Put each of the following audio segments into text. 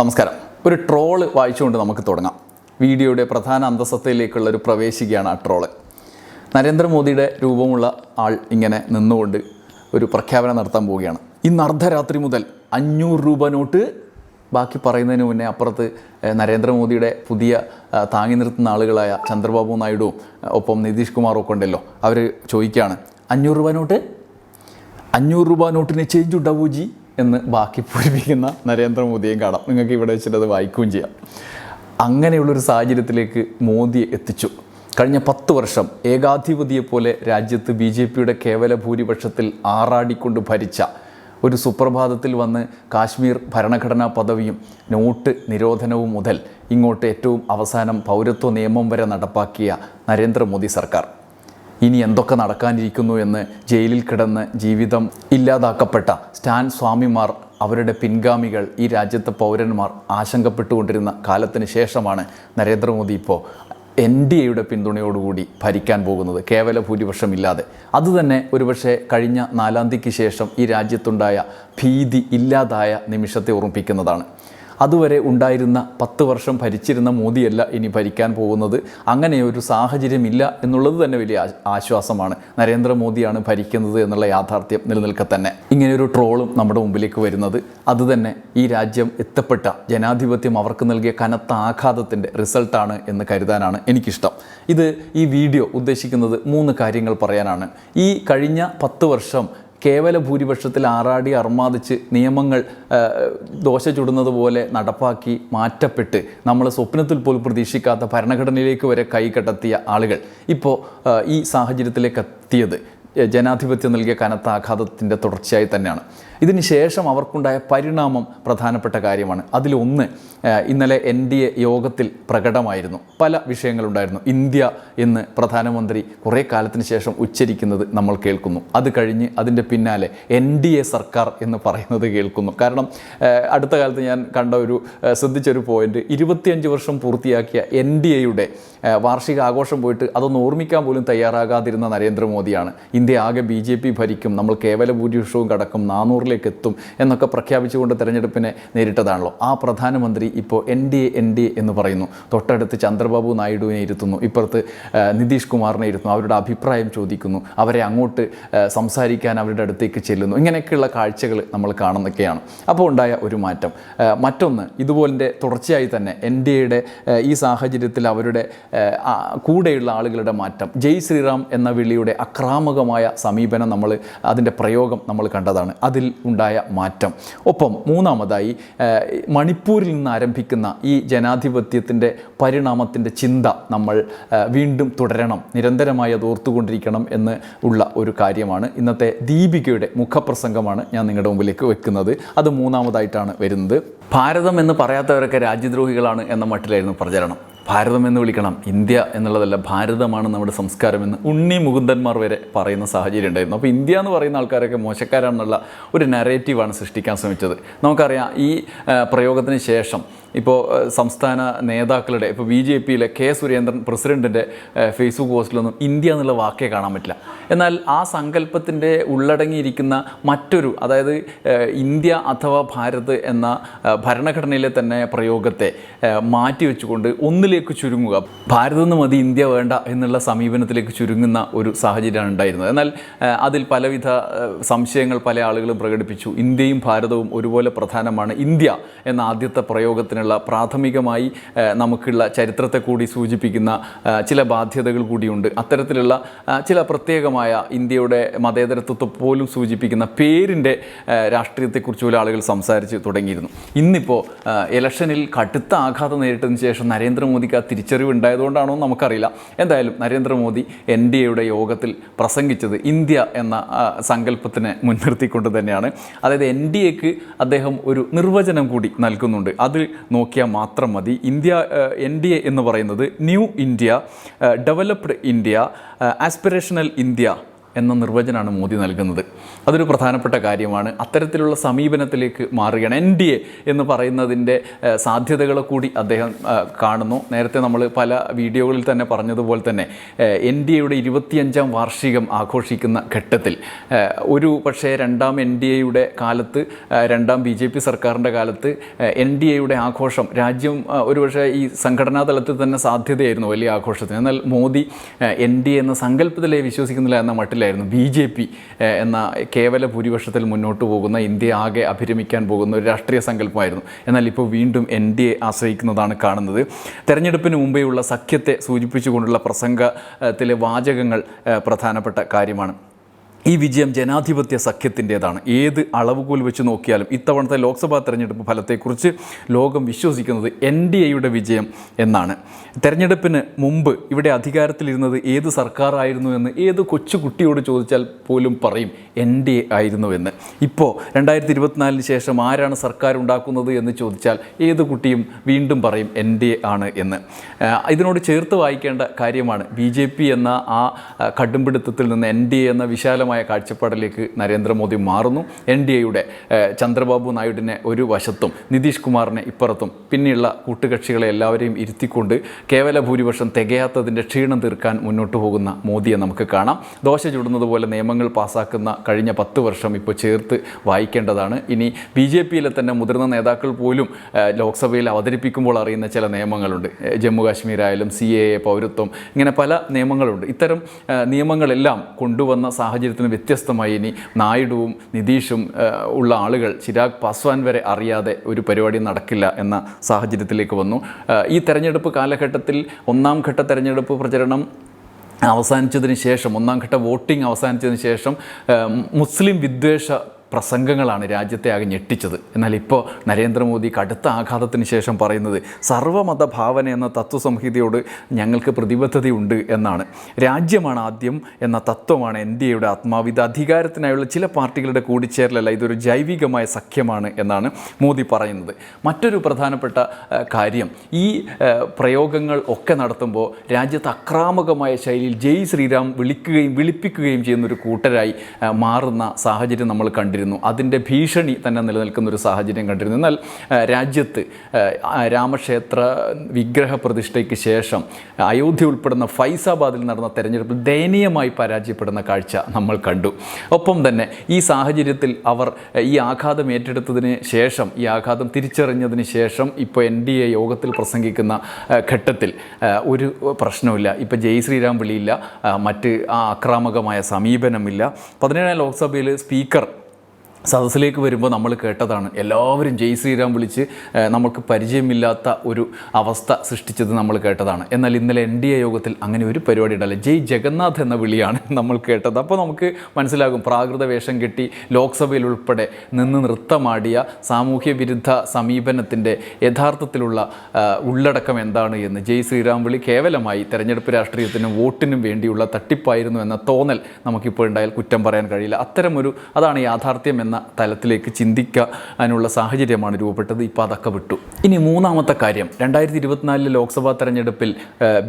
നമസ്കാരം. ഒരു ട്രോൾ വായിച്ചുകൊണ്ട് നമുക്ക് തുടങ്ങാം. വീഡിയോയുടെ പ്രധാന അന്തസത്തയിലേക്കുള്ള ഒരു പ്രവേശിക്കുകയാണ് ആ ട്രോൾ. നരേന്ദ്രമോദിയുടെ രൂപമുള്ള ആൾ ഇങ്ങനെ നിന്നുകൊണ്ട് ഒരു പ്രഖ്യാപനം നടത്താൻ പോവുകയാണ്. ഇന്ന് അർദ്ധരാത്രി മുതൽ അഞ്ഞൂറ് രൂപ നോട്ട് ബാക്കി പറയുന്നതിന് മുന്നേ അപ്പുറത്ത് നരേന്ദ്രമോദിയുടെ പുതിയ താങ്ങി നിർത്തുന്ന ആളുകളായ ചന്ദ്രബാബു നായിഡുവും ഒപ്പം നിതീഷ് കുമാറും ഒക്കെ ഉണ്ടല്ലോ. അവർ ചോദിക്കുകയാണ് അഞ്ഞൂറ് രൂപ നോട്ട്? അഞ്ഞൂറ് രൂപ നോട്ടിന് ചേഞ്ച് ഉണ്ടാവൂ ജി? എന്ന് ബാക്കി പൂരിപ്പിക്കുന്ന നരേന്ദ്രമോദിയെയും കാണാം. നിങ്ങൾക്ക് ഇവിടെ വെച്ചിട്ട് അത് വായിക്കുകയും ചെയ്യാം. അങ്ങനെയുള്ളൊരു സാഹചര്യത്തിലേക്ക് മോദിയെ എത്തിച്ചു. കഴിഞ്ഞ പത്ത് വർഷം ഏകാധിപതിയെപ്പോലെ രാജ്യത്ത് ബി ജെ പിയുടെ കേവല ഭൂരിപക്ഷത്തിൽ ആറാടിക്കൊണ്ട് ഭരിച്ച ഒരു സുപ്രഭാതത്തിൽ വന്ന് കാശ്മീർ ഭരണഘടനാ പദവിയും നോട്ട് നിരോധനവും മുതൽ ഇങ്ങോട്ട് ഏറ്റവും അവസാനം പൗരത്വ നിയമം വരെ നടപ്പാക്കിയ നരേന്ദ്രമോദി സർക്കാർ. ഇനി എന്തൊക്കെ നടക്കാനിരിക്കുന്നു എന്ന് ജയിലിൽ കിടന്ന് ജീവിതം ഇല്ലാതാക്കപ്പെട്ട സ്റ്റാൻ സ്വാമിമാർ അവരുടെ പിൻഗാമികൾ ഈ രാജ്യത്തെ പൗരന്മാർ ആശങ്കപ്പെട്ടുകൊണ്ടിരുന്ന കാലത്തിന് ശേഷമാണ് നരേന്ദ്രമോദി ഇപ്പോൾ എൻ ഡി എയുടെ പിന്തുണയോടുകൂടി ഭരിക്കാൻ പോകുന്നത്. കേവല ഭൂരിപക്ഷമില്ലാതെ. അതുതന്നെ ഒരുപക്ഷെ കഴിഞ്ഞ നാലാം തീയതിക്ക് ശേഷം ഈ രാജ്യത്തുണ്ടായ ഭീതി ഇല്ലാതായ നിമിഷത്തെ ഓർമ്മിപ്പിക്കുന്നതാണ്. അതുവരെ ഉണ്ടായിരുന്ന പത്ത് വർഷം ഭരിച്ചിരുന്ന മോദിയല്ല ഇനി ഭരിക്കാൻ പോകുന്നത്. അങ്ങനെ ഒരു സാഹചര്യമില്ല എന്നുള്ളത് തന്നെ വലിയ ആശ്വാസമാണ്. നരേന്ദ്രമോദിയാണ് ഭരിക്കുന്നത് എന്നുള്ള യാഥാർത്ഥ്യം നിലനിൽക്കെ തന്നെ. ഇങ്ങനെയൊരു ട്രോളും നമ്മുടെ മുമ്പിലേക്ക് വരുന്നത്. അതുതന്നെ ഈ രാജ്യം എത്തപ്പെട്ട ജനാധിപത്യം അവർക്ക് നൽകിയ കനത്ത ആഘാതത്തിന്റെ റിസൾട്ടാണ് എന്ന് കരുതാനാണ് എനിക്കിഷ്ടം. ഇത് ഈ വീഡിയോ ഉദ്ദേശിക്കുന്നത് മൂന്ന് കാര്യങ്ങൾ പറയാനാണ്. ഈ കഴിഞ്ഞ പത്ത് വർഷം കേവല ഭൂരിപക്ഷത്തിൽ ആറാടി അർമാദിച്ച് നിയമങ്ങൾ ദോശ ചുടുന്നത് പോലെ നടപ്പാക്കി മാറ്റപ്പെട്ട് നമ്മൾ സ്വപ്നത്തിൽ പോലും പ്രതീക്ഷിക്കാത്ത ഭരണഘടനയിലേക്ക് വരെ കൈകടത്തിയ ആളുകൾ ഇപ്പോൾ ഈ സാഹചര്യത്തിലേക്ക് എത്തിയത് ജനാധിപത്യം നൽകിയ കനത്ത ആഘാതത്തിന്റെ തുടർച്ചയായി തന്നെയാണ്. ഇതിന് ശേഷം അവർക്കുണ്ടായ പരിണാമം പ്രധാനപ്പെട്ട കാര്യമാണ്. അതിലൊന്ന് ഇന്നലെ എൻ ഡി എ യോഗത്തിൽ പ്രകടമായിരുന്നു. പല വിഷയങ്ങളുണ്ടായിരുന്നു. ഇന്ത്യ എന്ന് പ്രധാനമന്ത്രി കുറേ കാലത്തിന് ശേഷം ഉച്ചരിക്കുന്നത് നമ്മൾ കേൾക്കുന്നു. അത് കഴിഞ്ഞ് അതിന്റെ പിന്നാലെ എൻ ഡി എ സർക്കാർ എന്ന് പറയുന്നത് കേൾക്കുന്നു. കാരണം അടുത്ത കാലത്ത് ഞാൻ കണ്ട ഒരു ശ്രദ്ധിച്ചൊരു പോയിന്റ്. ഇരുപത്തിയഞ്ച് വർഷം പൂർത്തിയാക്കിയ എൻ ഡി എയുടെ വാർഷിക ആഘോഷം പോയിട്ട് അതൊന്ന് ഓർമ്മിക്കാൻ പോലും തയ്യാറാകാതിരുന്ന നരേന്ദ്രമോദിയാണ്. ഇന്ത്യ ആകെ ബി ജെ പി ഭരിക്കും. നമ്മൾ കേവല ഭൂരിപക്ഷവും കടക്കും. നാനൂറിലേക്ക് എത്തും എന്നൊക്കെ പ്രഖ്യാപിച്ചുകൊണ്ട് തെരഞ്ഞെടുപ്പിനെ നേരിട്ടതാണല്ലോ. ആ പ്രധാനമന്ത്രി ഇപ്പോൾ N D A N D A എന്ന് പറയുന്നു. തൊട്ടടുത്ത് ചന്ദ്രബാബു നായിഡുവിനെ ഇരുത്തുന്നു. ഇപ്പുറത്ത് നിതീഷ് കുമാറിനെ ഇരുത്തുന്നു. അവരുടെ അഭിപ്രായം ചോദിക്കുന്നു. അവരെ അങ്ങോട്ട് സംസാരിക്കാൻ അവരുടെ അടുത്തേക്ക് ചെല്ലുന്നു. ഇങ്ങനെയൊക്കെയുള്ള കാഴ്ചകൾ നമ്മൾ കാണുന്നൊക്കെയാണ്. അപ്പോൾ ഉണ്ടായ ഒരു മാറ്റം. മറ്റൊന്ന് ഇതുപോലെ തുടർച്ചയായി തന്നെ എൻ ഡി എയുടെ ഈ സാഹചര്യത്തിൽ അവരുടെ കൂടെയുള്ള ആളുകളുടെ മാറ്റം. ജയ് ശ്രീറാം എന്ന വിളിയുടെ അക്രാമകമായ സമീപനം നമ്മൾ അതിന്റെ പ്രയോഗം നമ്മൾ കണ്ടതാണ്. അതിൽ ഉണ്ടായ മാറ്റം. ഒപ്പം മൂന്നാമതായി മണിപ്പൂരിൽ നിന്ന് ആരംഭിക്കുന്ന ഈ ജനാധിപത്യത്തിന്റെ പരിണാമത്തിന്റെ ചിന്ത നമ്മൾ വീണ്ടും തുടരണം. നിരന്തരമായി അത് ഓർത്തുകൊണ്ടിരിക്കണം എന്ന് ഉള്ള ഒരു കാര്യമാണ്. ഇന്നത്തെ ദീപികയുടെ മുഖപ്രസംഗമാണ് ഞാൻ നിങ്ങളുടെ മുമ്പിലേക്ക് വെക്കുന്നത്. അത് മൂന്നാമതായിട്ടാണ് വരുന്നത്. ഭാരതം എന്ന് പറയാത്തവരൊക്കെ രാജ്യദ്രോഹികളാണ് എന്ന മട്ടിലായിരുന്നു പ്രചരണം. ഭാരതം എന്ന് വിളിക്കണം ഇന്ത്യ എന്നുള്ളതല്ല ഭാരതമാണ് നമ്മുടെ സംസ്കാരമെന്ന് ഉണ്ണി മുകുന്ദന്മാർ വരെ പറയുന്ന സാഹചര്യം ഉണ്ടായിരുന്നു. അപ്പോൾ ഇന്ത്യ എന്ന് പറയുന്ന ആൾക്കാരൊക്കെ മോശക്കാരാണെന്നുള്ള ഒരു നരേറ്റീവാണ് സൃഷ്ടിക്കാൻ ശ്രമിച്ചത്. നമുക്കറിയാം ഈ പ്രയോഗത്തിന് ശേഷം ഇപ്പോൾ സംസ്ഥാന നേതാക്കളുടെ ഇപ്പോൾ ബി ജെ പിയിലെ കെ സുരേന്ദ്രൻ പ്രസിഡന്റിന്റെ ഫേസ്ബുക്ക് പോസ്റ്റിലൊന്നും ഇന്ത്യ എന്നുള്ള വാക്കേ കാണാൻ പറ്റില്ല. എന്നാൽ ആ സങ്കല്പത്തിന്റെ ഉള്ളടങ്ങിയിരിക്കുന്ന മറ്റൊരു അതായത് ഇന്ത്യ അഥവാ ഭാരത് എന്ന ഭരണഘടനയിലെ തന്നെ പ്രയോഗത്തെ മാറ്റി മാറ്റിവെച്ചുകൊണ്ട് ഒന്നിലേക്ക് ചുരുങ്ങുക. ഭാരതം മതി ഇന്ത്യ വേണ്ട എന്നുള്ള സമീപനത്തിലേക്ക് ചുരുങ്ങുന്ന ഒരു സാഹചര്യമാണ് ഉണ്ടായിരുന്നത്. എന്നാൽ അതിൽ പലവിധ സംശയങ്ങൾ പല ആളുകളും പ്രകടിപ്പിച്ചു. ഇന്ത്യയും ഭാരതവും ഒരുപോലെ പ്രധാനമാണ് ഇന്ത്യ എന്ന ആദ്യത്തെ പ്രയോഗത്തിനുള്ള പ്രാഥമികമായി നമുക്കുള്ള ചരിത്രത്തെ കൂടി സൂചിപ്പിക്കുന്ന ചില ബാധ്യതകൾ കൂടിയുണ്ട്. അത്തരത്തിലുള്ള ചില പ്രത്യേകമായ ഇന്ത്യയുടെ മതേതരത്വത്തെ പോലും സൂചിപ്പിക്കുന്ന പേരിന്റെ രാഷ്ട്രീയത്തെക്കുറിച്ച് പോലും ആളുകൾ സംസാരിച്ച് തുടങ്ങിയിരുന്നു. ഇന്നിപ്പോൾ ഇലക്ഷനിൽ കടുത്ത ആഘാതം നേരിട്ടതിന് ശേഷം നരേന്ദ്രമോദിക്ക് ആ തിരിച്ചറിവ് ഉണ്ടായതുകൊണ്ടാണോ നമുക്കറിയില്ല. എന്തായാലും നരേന്ദ്രമോദി എൻ ഡി എയുടെ യോഗത്തിൽ പ്രസംഗിച്ചത് ഇന്ത്യ എന്ന സങ്കല്പത്തിനെ മുൻനിർത്തിക്കൊണ്ട് തന്നെയാണ്. അതായത് എൻ ഡി എക്ക് അദ്ദേഹം ഒരു നിർവചനം കൂടി നൽകുന്നുണ്ട്. അത് നോക്കിയാൽ മാത്രം മതി. ഇന്ത്യ എൻ ഡി എ എന്ന് പറയുന്നത് new India developed India aspirational India എന്ന നിർവചനമാണ് മോദി നൽകുന്നത്. അതൊരു പ്രധാനപ്പെട്ട കാര്യമാണ്. അത്തരത്തിലുള്ള സമീപനത്തിലേക്ക് മാറുകയാണ് എൻ ഡി എ എന്ന് പറയുന്നതിന്റെ സാധ്യതകളെ കൂടി അദ്ദേഹം കാണുന്നു. നേരത്തെ നമ്മൾ പല വീഡിയോകളിൽ തന്നെ പറഞ്ഞതുപോലെ തന്നെ എൻ ഡി എയുടെ ഇരുപത്തിയഞ്ചാം വാർഷികം ആഘോഷിക്കുന്ന ഘട്ടത്തിൽ ഒരു പക്ഷേ രണ്ടാം എൻ ഡി എയുടെ കാലത്ത് രണ്ടാം ബി ജെ പി സർക്കാരിന്റെ കാലത്ത് എൻ ഡി എയുടെ ആഘോഷം രാജ്യം ഒരുപക്ഷെ ഈ സംഘടനാ തലത്തിൽ തന്നെ സാധ്യതയായിരുന്നു വലിയ ആഘോഷത്തിന്. എന്നാൽ മോദി എൻ ഡി എ എന്ന സങ്കല്പത്തിലേ വിശ്വസിക്കുന്നില്ല എന്ന മട്ടിലായിരുന്നു ബി ജെ പി എന്ന കേവല ഭൂരിപക്ഷത്തിൽ മുന്നോട്ട് പോകുന്ന ഇന്ത്യ ആകെ അഭിരമിക്കാൻ പോകുന്ന ഒരു രാഷ്ട്രീയ സങ്കല്പമായിരുന്നു. എന്നാൽ ഇപ്പോൾ വീണ്ടും എൻ ഡി എ ആശ്രയിക്കുന്നതാണ് കാണുന്നത്. തെരഞ്ഞെടുപ്പിന് മുമ്പേയുള്ള സഖ്യത്തെ സൂചിപ്പിച്ചുകൊണ്ടുള്ള പ്രസംഗത്തിലെ വാചകങ്ങൾ പ്രധാനപ്പെട്ട കാര്യമാണ്. ഈ വിജയം ജനാധിപത്യ സഖ്യത്തിന്റേതാണ്. ഏത് അളവുകോൽ വെച്ച് നോക്കിയാലും ഇത്തവണത്തെ ലോക്സഭാ തെരഞ്ഞെടുപ്പ് ഫലത്തെക്കുറിച്ച് ലോകം വിശ്വസിക്കുന്നത് എൻ ഡി എയുടെ വിജയം എന്നാണ്. തെരഞ്ഞെടുപ്പിന് മുമ്പ് ഇവിടെ അധികാരത്തിലിരുന്നത് ഏത് സർക്കാരായിരുന്നു എന്ന് ഏത് കൊച്ചു കുട്ടിയോട് ചോദിച്ചാൽ പോലും പറയും എൻ ഡി എ ആയിരുന്നു എന്ന്. ഇപ്പോൾ രണ്ടായിരത്തി ഇരുപത്തിനാലിന് ശേഷം ആരാണ് സർക്കാർ ഉണ്ടാക്കുന്നത് എന്ന് ചോദിച്ചാൽ ഏത് കുട്ടിയും വീണ്ടും പറയും എൻ ഡി എ ആണ് എന്ന്. ഇതിനോട് ചേർത്ത് വായിക്കേണ്ട കാര്യമാണ് ബി ജെ പി എന്ന ആ, കടുംപിടുത്തത്തിൽ നിന്ന് എൻ ഡി എ എന്ന വിശാലമായ കാഴ്ചപ്പാടിലേക്ക് നരേന്ദ്രമോദി മാറുന്നു. എൻ ഡി എയുടെ ചന്ദ്രബാബു നായിഡുവിനെ ഒരു വശത്തും നിതീഷ് കുമാറിനെ ഇപ്പുറത്തും പിന്നെയുള്ള കൂട്ടുകക്ഷികളെ എല്ലാവരെയും ഇരുത്തിക്കൊണ്ട് കേവല ഭൂരിപക്ഷം തികയാത്തതിന്റെ ക്ഷീണം തീർക്കാൻ മുന്നോട്ട് പോകുന്ന മോദിയെ നമുക്ക് കാണാം. ദോശ ചുടുന്നത് പോലെ നിയമങ്ങൾ പാസ്സാക്കുന്ന കഴിഞ്ഞ പത്ത് വർഷം ഇപ്പോൾ ചേർത്ത് വായിക്കേണ്ടതാണ്. ഇനി ബി ജെ പിയിലെ തന്നെ മുതിർന്ന നേതാക്കൾ പോലും ലോക്സഭയിൽ അവതരിപ്പിക്കുമ്പോൾ അറിയുന്ന ചില നിയമങ്ങളുണ്ട്. ജമ്മു കാശ്മീരായാലും സി എ പൗരത്വം ഇങ്ങനെ പല നിയമങ്ങളുണ്ട്. ഇത്തരം നിയമങ്ങളെല്ലാം കൊണ്ടുവന്ന സാഹചര്യത്തിന് വ്യത്യസ്തമായി ഇനി നായിഡുവും നിതീഷും ഉള്ള ആളുകൾ ചിരാഗ് പാസ്വാൻ വരെ അറിയാതെ ഒരു പരിപാടി നടക്കില്ല എന്ന സാഹചര്യത്തിലേക്ക് വന്നു. ഈ തെരഞ്ഞെടുപ്പ് കാലഘട്ടത്തിൽ ഒന്നാം ഘട്ട തെരഞ്ഞെടുപ്പ് പ്രചരണം അവസാനിച്ചതിന് ശേഷം ഒന്നാം ഘട്ട വോട്ടിംഗ് അവസാനിച്ചതിന് ശേഷം മുസ്ലിം വിദ്വേഷ പ്രസംഗങ്ങളാണ് രാജ്യത്തെ ആകെ ഞെട്ടിച്ചത്. എന്നാൽ ഇപ്പോൾ നരേന്ദ്രമോദി കടുത്ത ആഘാതത്തിന് ശേഷം പറയുന്നത് സർവമത ഭാവന എന്ന തത്വസംഹിതയോട് ഞങ്ങൾക്ക് പ്രതിബദ്ധതയുണ്ട് എന്നാണ്. രാജ്യമാണ് ആദ്യം എന്ന തത്വമാണ് എൻ ഡി എയുടെ ആത്മാവ് ഇത് അധികാരത്തിനായുള്ള ചില പാർട്ടികളുടെ കൂടിച്ചേരലല്ല ഇതൊരു ജൈവികമായ സഖ്യമാണ് എന്നാണ് മോദി പറയുന്നത്. മറ്റൊരു പ്രധാനപ്പെട്ട കാര്യം ഈ പ്രയോഗങ്ങൾ ഒക്കെ നടത്തുമ്പോൾ രാജ്യത്ത് അക്രാമകമായ ശൈലിയിൽ ജയ് ശ്രീരാം വിളിക്കുകയും വിളിപ്പിക്കുകയും ചെയ്യുന്ന ഒരു കൂട്ടരായി മാറുന്ന സാഹചര്യം നമ്മൾ കണ്ടിരുന്നു. അതിന്റെ ഭീഷണി തന്നെ നിലനിൽക്കുന്ന ഒരു സാഹചര്യം കണ്ടിരുന്നു. എന്നാൽ രാജ്യത്ത് രാമക്ഷേത്ര വിഗ്രഹ പ്രതിഷ്ഠയ്ക്ക് ശേഷം അയോധ്യ ഉൾപ്പെടുന്ന ഫൈസാബാദിൽ നടന്ന തെരഞ്ഞെടുപ്പിൽ ദയനീയമായി പരാജയപ്പെടുന്ന കാഴ്ച നമ്മൾ കണ്ടു. ഒപ്പം തന്നെ ഈ സാഹചര്യത്തിൽ അവർ ഈ ആഘാതം ഏറ്റെടുത്തതിന് ശേഷം ഈ ആഘാതം തിരിച്ചറിഞ്ഞതിന് ശേഷം ഇപ്പോൾ എൻ ഡി എ യോഗത്തിൽ പ്രസംഗിക്കുന്ന ഘട്ടത്തിൽ ഒരു പ്രശ്നവുമില്ല. ഇപ്പോൾ ജയ് ശ്രീരാം വിളിയില്ല. മറ്റ് ആ ആക്രാമകമായ സമീപനമില്ല. പതിനേഴാം ലോക്സഭയിൽ സ്പീക്കർ സദസ്സിലേക്ക് വരുമ്പോൾ നമ്മൾ കേട്ടതാണ്. എല്ലാവരും ജയ് ശ്രീരാം വിളിച്ച് നമുക്ക് പരിചയമില്ലാത്ത ഒരു അവസ്ഥ സൃഷ്ടിച്ചത് നമ്മൾ കേട്ടതാണ്. എന്നാൽ ഇന്നലെ എൻ ഡി എ യോഗത്തിൽ അങ്ങനെ ഒരു പരിപാടി ഉണ്ടല്ല ജയ് ജഗന്നാഥ് എന്ന വിളിയാണ് നമ്മൾ കേട്ടത്. അപ്പോൾ നമുക്ക് മനസ്സിലാകും പ്രാകൃത വേഷം കെട്ടി ലോക്സഭയിൽ ഉൾപ്പെടെ നിന്ന് നൃത്തമാടിയ സാമൂഹ്യ വിരുദ്ധ സമീപനത്തിന്റെ യഥാർത്ഥത്തിലുള്ള ഉള്ളടക്കം എന്താണ് എന്ന് ജയ് ശ്രീരാം വിളി കേവലമായി തെരഞ്ഞെടുപ്പ് രാഷ്ട്രീയത്തിനും വോട്ടിനും വേണ്ടിയുള്ള തട്ടിപ്പായിരുന്നു എന്ന തോന്നൽ നമുക്കിപ്പോൾ ഉണ്ടായാൽ കുറ്റം പറയാൻ കഴിയില്ല. അത്തരമൊരു അതാണ് യാഥാർത്ഥ്യം എന്ന തലത്തിലേക്ക് ചിന്തിക്കാനുള്ള സാഹചര്യമാണ് രൂപപ്പെട്ടത്. ഇപ്പോൾ അതൊക്കെ വിട്ടു. ഇനി മൂന്നാമത്തെ കാര്യം. രണ്ടായിരത്തി ഇരുപത്തിനാലിലെ ലോക്സഭാ തെരഞ്ഞെടുപ്പിൽ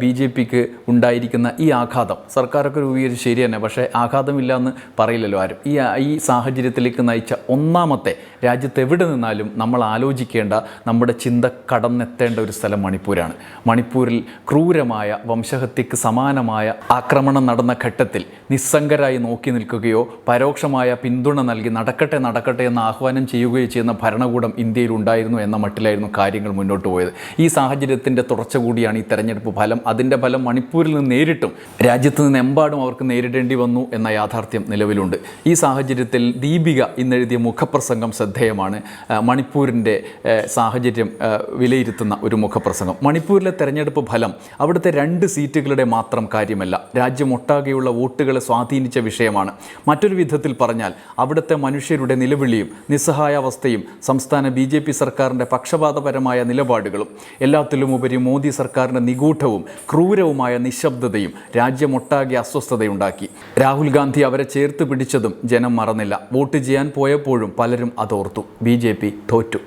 ബി ജെ പിക്ക് ഉണ്ടായിരിക്കുന്ന ഈ ആഘാതം സർക്കാരൊക്കെ രൂപീകരിച്ച് ശരി തന്നെ. പക്ഷേ ആഘാതമില്ല എന്ന് പറയില്ലല്ലോ ആരും. ഈ ഈ സാഹചര്യത്തിലേക്ക് നയിച്ച ഒന്നാമത്തെ രാജ്യത്ത് എവിടെ നിന്നാലും നമ്മൾ ആലോചിക്കേണ്ട നമ്മുടെ ചിന്ത കടന്നെത്തേണ്ട ഒരു സ്ഥലം മണിപ്പൂരാണ്. മണിപ്പൂരിൽ ക്രൂരമായ വംശഹത്യക്ക് സമാനമായ ആക്രമണം നടന്ന ഘട്ടത്തിൽ നിസ്സംഗരായി നോക്കി നിൽക്കുകയോ പരോക്ഷമായ പിന്തുണ നൽകി നടക്കട്ടെ നടക്കട്ടെ നടക്കട്ടെ എന്ന് ആഹ്വാനം ചെയ്യുകയും ചെയ്യുന്ന ഭരണകൂടം ഇന്ത്യയിൽ ഉണ്ടായിരുന്നു എന്ന മട്ടിലായിരുന്നു കാര്യങ്ങൾ മുന്നോട്ട് പോയത്. ഈ സാഹചര്യത്തിന്റെ തുടർച്ച കൂടിയാണ് ഈ തെരഞ്ഞെടുപ്പ് ഫലം. അതിന്റെ ഫലം മണിപ്പൂരിൽ നിന്ന് നേരിട്ടും രാജ്യത്ത് നിന്ന് എമ്പാടും അവർക്ക് നേരിടേണ്ടി വന്നു എന്ന യാഥാർത്ഥ്യം നിലവിലുണ്ട്. ഈ സാഹചര്യത്തിൽ ദീപിക ഇന്നെഴുതിയ മുഖപ്രസംഗം ശ്രദ്ധേയമാണ്. മണിപ്പൂരിന്റെ സാഹചര്യം വിലയിരുത്തുന്ന ഒരു മുഖപ്രസംഗം. മണിപ്പൂരിലെ തെരഞ്ഞെടുപ്പ് ഫലം അവിടുത്തെ രണ്ട് സീറ്റുകളുടെ മാത്രം കാര്യമല്ല. രാജ്യമൊട്ടാകെയുള്ള വോട്ടുകളെ സ്വാധീനിച്ച വിഷയമാണ്. മറ്റൊരു വിധത്തിൽ പറഞ്ഞാൽ അവിടുത്തെ മനുഷ്യരുടെ നിലവിളിയും നിസ്സഹായാവസ്ഥയും സംസ്ഥാന ബി ജെ പി സർക്കാരിന്റെ പക്ഷപാതപരമായ നിലപാടുകളും എല്ലാത്തിലുമുപരി മോദി സർക്കാരിന്റെ നിഗൂഢവും ക്രൂരവുമായ നിശബ്ദതയും രാജ്യമൊട്ടാകെ അസ്വസ്ഥതയുണ്ടാക്കി. രാഹുൽ ഗാന്ധി അവരെ ചേർത്ത് പിടിച്ചതും ജനം മറന്നില്ല. വോട്ട് ചെയ്യാൻ പോയപ്പോഴും പലരും അതോർത്തു. ബി തോറ്റു.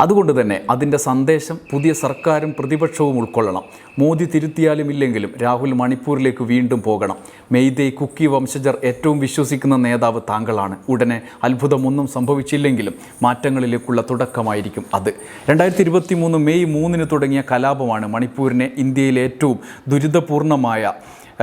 അതുകൊണ്ട് തന്നെ അതിന്റെ സന്ദേശം പുതിയ സർക്കാരും പ്രതിപക്ഷവും ഉൾക്കൊള്ളണം. മോദി തിരുത്തിയാലും ഇല്ലെങ്കിലും രാഹുൽ മണിപ്പൂരിലേക്ക് വീണ്ടും പോകണം. മെയ്തേ കുക്കി വംശജർ ഏറ്റവും വിശ്വസിക്കുന്ന നേതാവ് താങ്കളാണ്. ഉടനെ അത്ഭുതമൊന്നും സംഭവിച്ചില്ലെങ്കിലും മാറ്റങ്ങളിലേക്കുള്ള തുടക്കമായിരിക്കും അത്. രണ്ടായിരത്തി ഇരുപത്തി മൂന്ന് മെയ് മൂന്നിന് തുടങ്ങിയ കലാപമാണ് മണിപ്പൂരിനെ ഇന്ത്യയിലെ ഏറ്റവും ദുരിതപൂർണമായ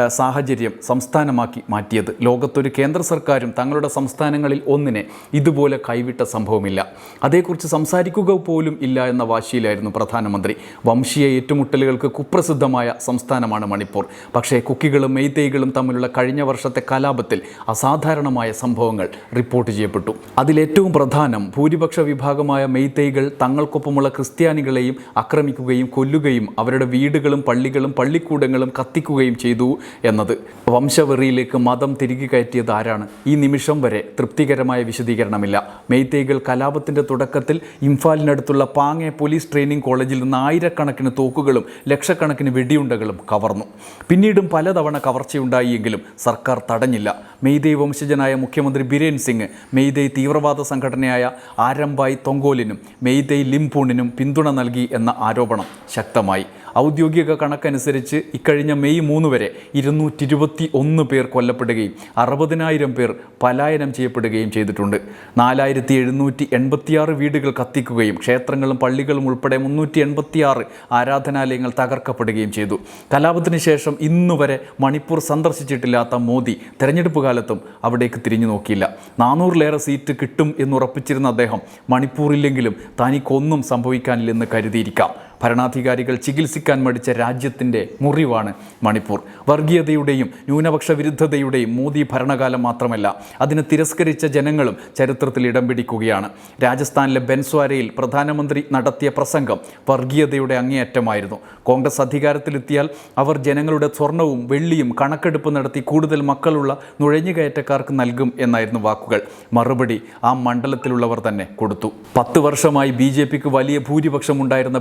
സാഹചര്യം സംസ്ഥാനമാക്കി മാറ്റിയത്. ലോകത്തൊരു കേന്ദ്ര സർക്കാരും തങ്ങളുടെ സംസ്ഥാനങ്ങളിൽ ഒന്നിനെ ഇതുപോലെ കൈവിട്ട സംഭവമില്ല. അതേക്കുറിച്ച് സംസാരിക്കുക പോലും ഇല്ല എന്ന വാശിയിലായിരുന്നു പ്രധാനമന്ത്രി. വംശീയ ഏറ്റുമുട്ടലുകൾക്ക് കുപ്രസിദ്ധമായ സംസ്ഥാനമാണ് മണിപ്പൂർ. പക്ഷേ കുക്കികളും മെയ്തേയ്കളും തമ്മിലുള്ള കഴിഞ്ഞ വർഷത്തെ കലാപത്തിൽ അസാധാരണമായ സംഭവങ്ങൾ റിപ്പോർട്ട് ചെയ്യപ്പെട്ടു. അതിലേറ്റവും പ്രധാനം ഭൂരിപക്ഷ വിഭാഗമായ മെയ്തേയ്കൾ തങ്ങൾക്കൊപ്പമുള്ള ക്രിസ്ത്യാനികളെയും ആക്രമിക്കുകയും കൊല്ലുകയും അവരുടെ വീടുകളും പള്ളികളും പള്ളിക്കൂടങ്ങളും കത്തിക്കുകയും ചെയ്തു. എന്നത്. വംശവെറിയിലേക്ക് മതം തിരികെ കയറ്റിയത് ആരാണ്? ഈ നിമിഷം വരെ തൃപ്തികരമായ വിശദീകരണമില്ല. മെയ്തേകൾ കലാപത്തിന്റെ തുടക്കത്തിൽ ഇംഫാലിനടുത്തുള്ള പാങ്ങെ പോലീസ് ട്രെയിനിങ് കോളേജിൽ നിന്ന് ആയിരക്കണക്കിന് തോക്കുകളും ലക്ഷക്കണക്കിന് വെടിയുണ്ടകളും കവർന്നു. പിന്നീടും പലതവണ കവർച്ചയുണ്ടായിയെങ്കിലും സർക്കാർ തടഞ്ഞില്ല. മെയ്തേ വംശജനായ മുഖ്യമന്ത്രി ബിരേൻ സിംഗ് മെയ്തേ തീവ്രവാദ സംഘടനയായ ആരംഭായ് തൊങ്കോലിനും മെയ്തേ ലിംപൂണിനും പിന്തുണ നൽകി എന്ന ആരോപണം ശക്തമായി. ഔദ്യോഗിക കണക്കനുസരിച്ച് ഇക്കഴിഞ്ഞ മെയ് മൂന്ന് വരെ ഇരുന്നൂറ്റി ഇരുപത്തി ഒന്ന് പേർ കൊല്ലപ്പെടുകയും അറുപതിനായിരം പേർ പലായനം ചെയ്യപ്പെടുകയും ചെയ്തിട്ടുണ്ട്. നാലായിരത്തി എഴുന്നൂറ്റി എൺപത്തിയാറ് വീടുകൾ കത്തിക്കുകയും ക്ഷേത്രങ്ങളും പള്ളികളും ഉൾപ്പെടെ മുന്നൂറ്റി എൺപത്തിയാറ് ആരാധനാലയങ്ങൾ തകർക്കപ്പെടുകയും ചെയ്തു. കലാപത്തിന് ശേഷം ഇന്നുവരെ മണിപ്പൂർ സന്ദർശിച്ചിട്ടില്ലാത്ത മോദി തെരഞ്ഞെടുപ്പ് കാലത്തും അവിടേക്ക് തിരിഞ്ഞു നോക്കിയില്ല. നാനൂറിലേറെ സീറ്റ് കിട്ടും എന്നുറപ്പിച്ചിരുന്ന അദ്ദേഹം മണിപ്പൂരില്ലെങ്കിലും തനിക്കൊന്നും സംഭവിക്കാനില്ലെന്ന് കരുതിയിരിക്കാം. ഭരണാധികാരികൾ ചികിത്സിക്കാൻ മടിച്ച രാജ്യത്തിന്റെ മുറിവാണ് മണിപ്പൂർ. വർഗീയതയുടെയും ന്യൂനപക്ഷ വിരുദ്ധതയുടെയും മോദി ഭരണകാലം മാത്രമല്ല അതിനെ തിരസ്കരിച്ച ജനങ്ങളും ചരിത്രത്തിൽ ഇടം പിടിക്കുകയാണ്. രാജസ്ഥാനിലെ ബെൻസ്വാരയിൽ പ്രധാനമന്ത്രി നടത്തിയ പ്രസംഗം വർഗീയതയുടെ അങ്ങേയറ്റമായിരുന്നു. കോൺഗ്രസ് അധികാരത്തിലെത്തിയാൽ അവർ ജനങ്ങളുടെ സ്വർണവും വെള്ളിയും കണക്കെടുപ്പ് നടത്തി കൂടുതൽ മക്കളുള്ള നുഴഞ്ഞുകയറ്റക്കാർക്ക് നൽകും എന്നായിരുന്നു വാക്കുകൾ. മറുപടി ആ മണ്ഡലത്തിലുള്ളവർ തന്നെ കൊടുത്തു. പത്ത് വർഷമായി ബി വലിയ ഭൂരിപക്ഷം ഉണ്ടായിരുന്ന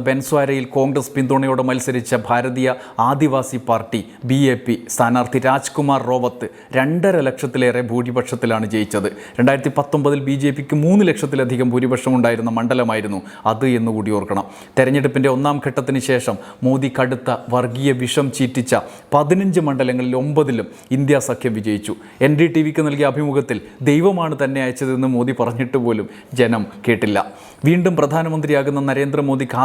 ബെൻസ്വാരയിൽ കോൺഗ്രസ് പിന്തുണയോടെ മത്സരിച്ച Bharatiya Adivasi party B A P സ്ഥാനാർത്ഥി രാജ്കുമാർ റോവത്ത് രണ്ടര ലക്ഷത്തിലേറെ ഭൂരിപക്ഷത്തിലാണ് ജയിച്ചത്. രണ്ടായിരത്തി പത്തൊമ്പതിൽ ബി ജെ പിക്ക് മൂന്ന് ലക്ഷത്തിലധികം ഭൂരിപക്ഷം ഉണ്ടായിരുന്ന മണ്ഡലമായിരുന്നു അത് എന്നുകൂടി ഓർക്കണം. തെരഞ്ഞെടുപ്പിന്റെ ഒന്നാം ഘട്ടത്തിന് ശേഷം മോദി കടുത്ത വർഗീയ വിഷം ചീറ്റിച്ച പതിനഞ്ച് മണ്ഡലങ്ങളിൽ ഒമ്പതിലും ഇന്ത്യ സഖ്യം വിജയിച്ചു. എൻ ഡി ടി വിക്ക് നൽകിയ അഭിമുഖത്തിൽ ദൈവമാണ് തന്നെ അയച്ചതെന്ന് മോദി പറഞ്ഞിട്ട് പോലും ജനം കേട്ടില്ല. വീണ്ടും പ്രധാനമന്ത്രിയാകുന്ന നരേന്ദ്രമോദിക്ക്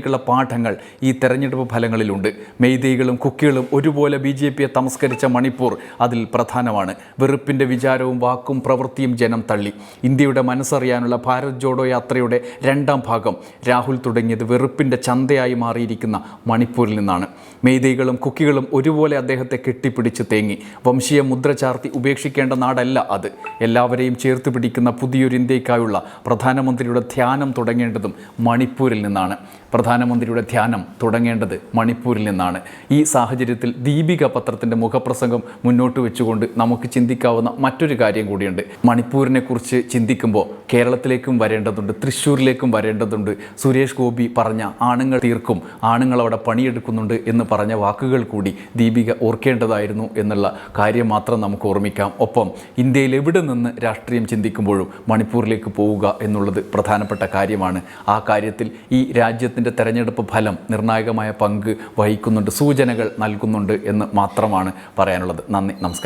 ആത്മപരിശോധനയ്ക്കുള്ള പാഠങ്ങൾ ഈ തെരഞ്ഞെടുപ്പ് ഫലങ്ങളിലുണ്ട്. മെയ്തികളും കുക്കികളും ഒരുപോലെ ബി ജെ പിയെ തമസ്കരിച്ച മണിപ്പൂർ അതിൽ പ്രധാനമാണ്. വെറുപ്പിന്റെ വിചാരവും വാക്കും പ്രവൃത്തിയും ജനം തള്ളി. ഇന്ത്യയുടെ മനസ്സറിയാനുള്ള ഭാരത് ജോഡോ യാത്രയുടെ രണ്ടാം ഭാഗം രാഹുൽ തുടങ്ങിയത് വെറുപ്പിന്റെ ചന്തയായി മാറിയിരിക്കുന്ന മണിപ്പൂരിൽ നിന്നാണ്. മെയ്തികളും കുക്കികളും ഒരുപോലെ അദ്ദേഹത്തെ കെട്ടിപ്പിടിച്ച് തേങ്ങി. വംശീയ മുദ്ര ചാർത്തി ഉപേക്ഷിക്കേണ്ട നാടല്ല അത്. എല്ലാവരെയും ചേർത്ത് പിടിക്കുന്ന പുതിയൊരു ഇന്ത്യക്കായുള്ള പ്രധാനമന്ത്രിയുടെ ധ്യാനം തുടങ്ങേണ്ടതും മണിപ്പൂരിൽ നിന്നാണ്. പ്രധാനമന്ത്രിയുടെ ധ്യാനം തുടങ്ങേണ്ടത് മണിപ്പൂരിൽ നിന്നാണ്. ഈ സാഹചര്യത്തിൽ ദീപിക പത്രത്തിന്റെ മുഖപ്രസംഗം മുന്നോട്ട് വെച്ചുകൊണ്ട് നമുക്ക് ചിന്തിക്കാവുന്ന മറ്റൊരു കാര്യം കൂടിയുണ്ട്. മണിപ്പൂരിനെ കുറിച്ച് ചിന്തിക്കുമ്പോൾ കേരളത്തിലേക്കും വരേണ്ടതുണ്ട് തൃശ്ശൂരിലേക്കും വരേണ്ടതുണ്ട്. സുരേഷ് ഗോപി പറഞ്ഞ ആണുങ്ങൾ തീർക്കും ആണുങ്ങൾ അവിടെ പണിയെടുക്കുന്നുണ്ട് എന്ന് പറഞ്ഞ വാക്കുകൾ കൂടി ദീപിക ഓർക്കേണ്ടതായിരുന്നു എന്നുള്ള കാര്യം മാത്രം നമുക്ക് ഓർമ്മിക്കാം. ഒപ്പം ഇന്ത്യയിൽ എവിടെ നിന്ന് രാഷ്ട്രീയം ചിന്തിക്കുമ്പോഴും മണിപ്പൂരിലേക്ക് പോവുക എന്നുള്ളത് പ്രധാനപ്പെട്ട കാര്യമാണ്. ആ കാര്യത്തിൽ ഈ രാജ്യത്തിന്റെ തെരഞ്ഞെടുപ്പ് ഫലം നിർണായകമായ പങ്ക് വഹിക്കുന്നുണ്ട് സൂചനകൾ നൽകുന്നുണ്ട് എന്ന് മാത്രമാണ് പറയാനുള്ളത്. നന്ദി നമസ്കാരം.